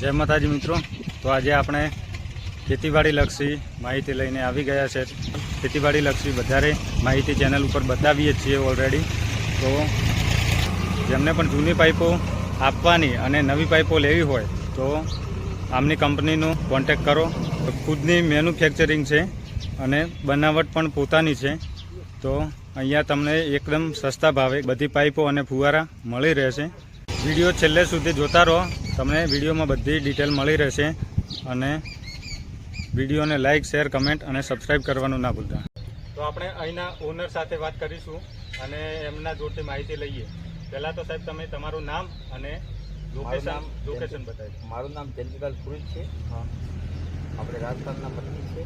જય માતાજી મિત્રો. તો આજે આપણે ખેતીવાડી લક્ષી માહિતી લઈને આવી ગયા છે. ખેતીવાડી લક્ષી વધારે માહિતી ચેનલ ઉપર બતાવીએ છીએ ઓલરેડી તો જેમને પણ જૂની પાઇપો આપવાની અને નવી પાઇપો લેવી હોય, તો આમની કંપનીનો કોન્ટેક કરો. ખુદની મેન્યુફેક્ચરિંગ છે અને બનાવટ પણ પોતાની છે. તો અહીંયા તમને એકદમ સસ્તા ભાવે બધી પાઇપો અને ફુવારા મળી રહેશે. વીડિયો છેલ્લે સુધી જોતા રહો. તમને વિડીયોમાં બધી ડિટેલ મળી રહેશે અને વિડીયોને લાઇક શેર કમેન્ટ અને સબસ્ક્રાઈબ કરવાનું ના ભૂલતા. તો આપણે અહીંના ઓનર સાથે વાત કરીશું અને એમના જોડથી માહિતી લઈએ. પહેલાં તો સાહેબ તમે તમારું નામ અને લોકેશન લોકેશન બતાવી મારું નામ જયંતિલાલ પુરુષ છે. હા. આપણે રાજસ્થાનના પત્ની છે.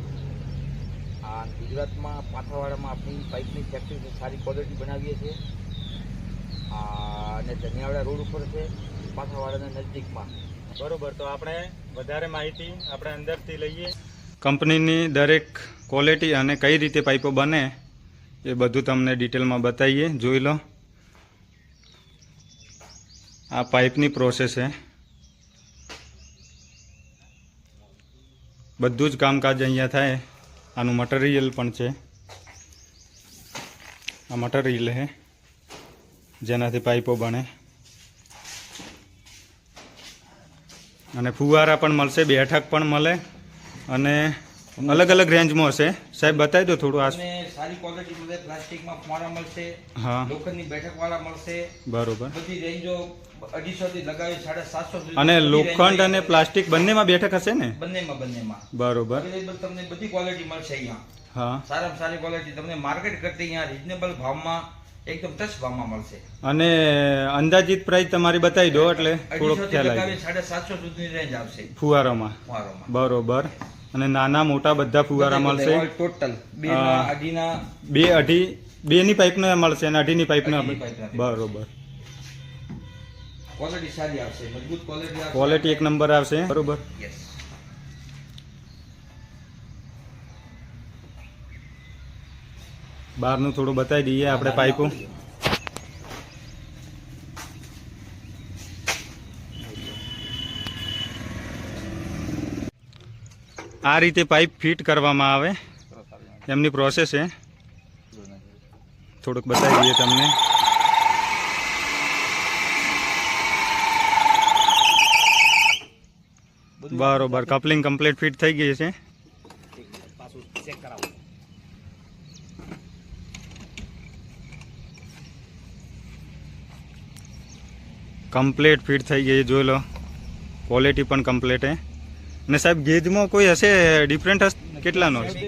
આ ગુજરાતમાં પાથાવાડામાં આપણી પાઇપની ફેક્ટરી સારી ક્વોલિટી બનાવીએ છીએ. અને ધનિયાવાડા રોડ ઉપર છે. પાથાવાડાના નજદીકમાં બરોબર, તો આપણે વધારે માહિતી આપણે અંદરથી લઈએ. કંપનીની દરેક ક્વોલિટી અને કઈ રીતે પાઇપો બને એ બધું તમને ડિટેલમાં બતાવીએ. જોઈ લો. આ પાઇપની પ્રોસેસ છે. બધું જ કામકાજ અહીંયા થાય. આનું મટીરિયલ પણ છે. આ મટીરિયલ છે. જેનાથી પાઇપો બને. અને ફુવારા પણ મળશે બેઠક પણ મળે અને અલગ અલગ રેન્જમાં હશે. સાહેબ બતાવી દો થોડું આ સારી ક્વોલિટી મળે પ્લાસ્ટિકમાં ફુવારા મળશે હા. લોખંડની બેઠકવાળા મળશે. બરોબર. બધી રેન્જો અઢીસો થી લગાવી સાડા સાતસો અને લોખંડ અને પ્લાસ્ટિક બંનેમાં બેઠક હશે ને? બંનેમાં બંનેમાં. બરોબર. તમને બધી ક્વોલિટી મળશે અહીંયા. હા. સારામાં સારી ક્વોલિટી તમને માર્કેટ કરતી અહીંયા રિઝનેબલ ભાવમાં એકદમ ટચ ભાવમાં મળશે. અને અંદાજિત પ્રાઇસ તમારી બતાવી દો એટલે થોડોક ખ્યાલ આવે સાડા સાતસો સુધીની રેન્જ આવશે. ફુવારામાં. ફુવારામાં. બરોબર. અને નાના મોટા બધા ફુવારા મળશે? ટોટલ બે અઢીના બે અઢી બે અઢી બેની પાઇપનો મળશે અને અઢીની ની પાઇપ પાઇપના. બરોબર. ક્વોલિટી સારી આવશે મજબૂત ક્વોલિટી આવશે. ક્વોલિટી એક નંબર આવશે. બરોબર. Yes. બહારનું થોડું બતાવી દઈએ આપણે પાઇપો. આ રીતે પાઇપ ફિટ કરવામાં આવે. એમની પ્રોસેસ છે. થોડુંક બતાવી દઈએ તમને. બરોબર કપલિંગ કમ્પ્લીટ ફિટ થઈ ગઈ છે. કમ્પ્લીટ ફિટ થઈ ગઈ જોઈ લો. ક્વોલિટી પણ કમ્પ્લેટ હે અને સાહેબ ગેજમાં કોઈ હશે ડિફરન્ટ કેટલાનો હશે?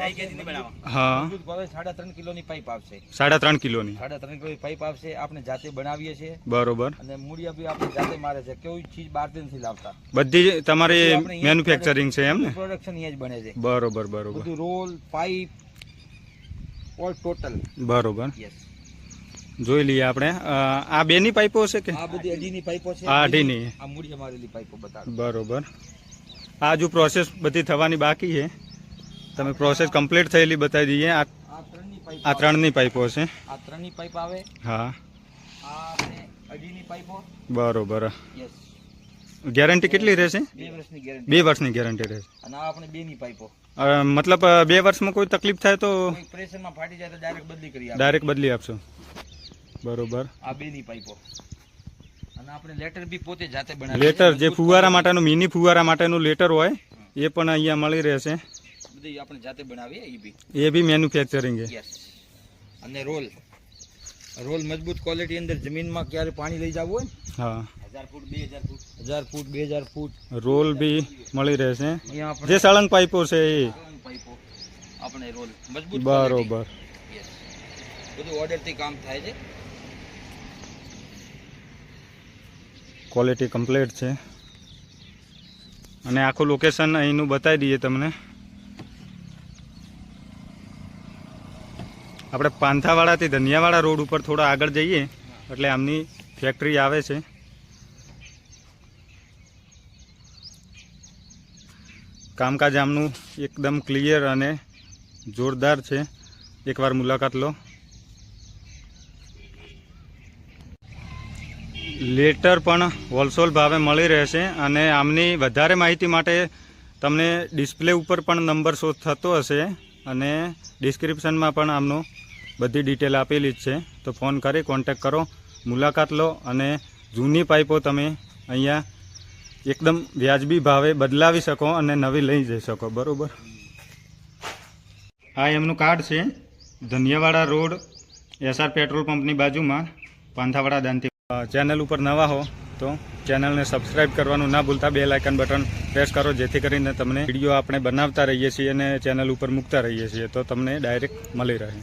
આવશે. હા. સાડા ત્રણ કિલોની પાઇપ આવશે. સાડા ત્રણ કિલોની. સાડા ત્રણ કિલોની પાઇપ આવશે. આપણે જાતે બનાવીએ છીએ. બરોબર. અને મૂળિયા બી આપણે જાતે મારે છે. કોઈ ચીજ બહારથી નથી લાવતા. બધી જ તમારી મેન્યુફેક્ચરિંગ છે એમ ને? પ્રોડક્શન અહીંયા જ બને છે. બરોબર બરોબર. બધું રોલ પાઇપ ઓલ ટોટલ બરોબર. યસ જોઈ લઈએ આપણે. આ બેની પાઇપો છે કે? આ બધી અઢીની પાઇપો છે. આ અઢીની. આ મૂળિયા મારેલી પાઇપો બતાડો. બરોબર. આ જો પ્રોસેસ બધી થવાની બાકી છે. તમે પ્રોસેસ કમ્પ્લીટ થયેલી બતાવી દઈએ. આ આ ત્રણની પાઇપ છે આ ત્રણની પાઇપ આવે. હા. આ અઢીની પાઇપો. બરોબર. યસ ગેરંટી કેટલી રહેશે? બે વર્ષની ગેરંટી રહેશે. અને આ આપણે બેની પાઇપો. મતલબ બે વર્ષમાં કોઈ તકલીફ થાય તો પ્રેશરમાં ફાટી જાય તો ડાયરેક્ટ બદલી કરી ડાયરેક્ટ બદલી આપશો. બરોબર. આ બેની પાઇપો. અને આપણે લેટર બી પોતે જાતે બનાવી લેટર જે ફુવારા માટેનું મિની ફુવારા માટેનું લેટર હોય એ પણ અહીંયા મળી રહેશે. બધી આપણે જાતે બનાવીએ A B. A B manufacturing અને રોલ. રોલ મજબૂત ક્વોલિટી અંદર જમીનમાં ક્યારે પાણી લઈ જવું હોય હા. હજાર ફૂટ બે હજાર ફૂટ. હજાર ફૂટ બે હજાર ફૂટ. રોલ બી મળી રહેશે. જે સળંગ પાઇપો છે એ. પાઇપો. આપણે રોલ. મજબૂત બરોબર. બધું ઓર્ડરથી કામ થાય છે. ક્વોલિટી કમ્પ્લીટ છે. અને આખું લોકેશન અહીંનું બતાવી દઈએ તમને. આપણે પાંથાવાડાથી ધનિયાવાડા રોડ ઉપર થોડા આગળ જઈએ, એટલે આમની ફેક્ટરી આવે છે. કામકાજ આમનું એકદમ ક્લિયર અને જોરદાર છે. એકવાર મુલાકાત લો. લેટર પણ હોલસેલ ભાવે મળી રહેશે અને આમની વધારે માહિતી માટે તમને ડિસ્પ્લે ઉપર પણ નંબર શો થતો હશે અને ડિસ્ક્રિપ્શનમાં પણ આમનો બધી ડિટેલ આપેલી જ છે. તો ફોન કરી કોન્ટેક કરો, મુલાકાત લો અને જૂની પાઇપો તમે અહીંયા એકદમ વ્યાજબી ભાવે બદલાવી શકો અને નવી લઈ જઈ શકો. બરાબર? આ એમનું કાર્ડ છે. ધનિયાવાડા રોડ, એસઆર પેટ્રોલ પંપની બાજુમાં, પાંથાવાડા દાંતી ચેનલ ઉપર નવા હો તો ચેનલને સબસ્ક્રાઇબ કરવાનું ના ભૂલતા બે લાઇકન બટન પ્રેસ કરો, જેથી કરીને તમને વીડિયો આપણે બનાવતા રહીએ છીએ અને ચેનલ ઉપર મૂકતા રહીએ છીએ, તો તમને ડાયરેક્ટ મળી રહે.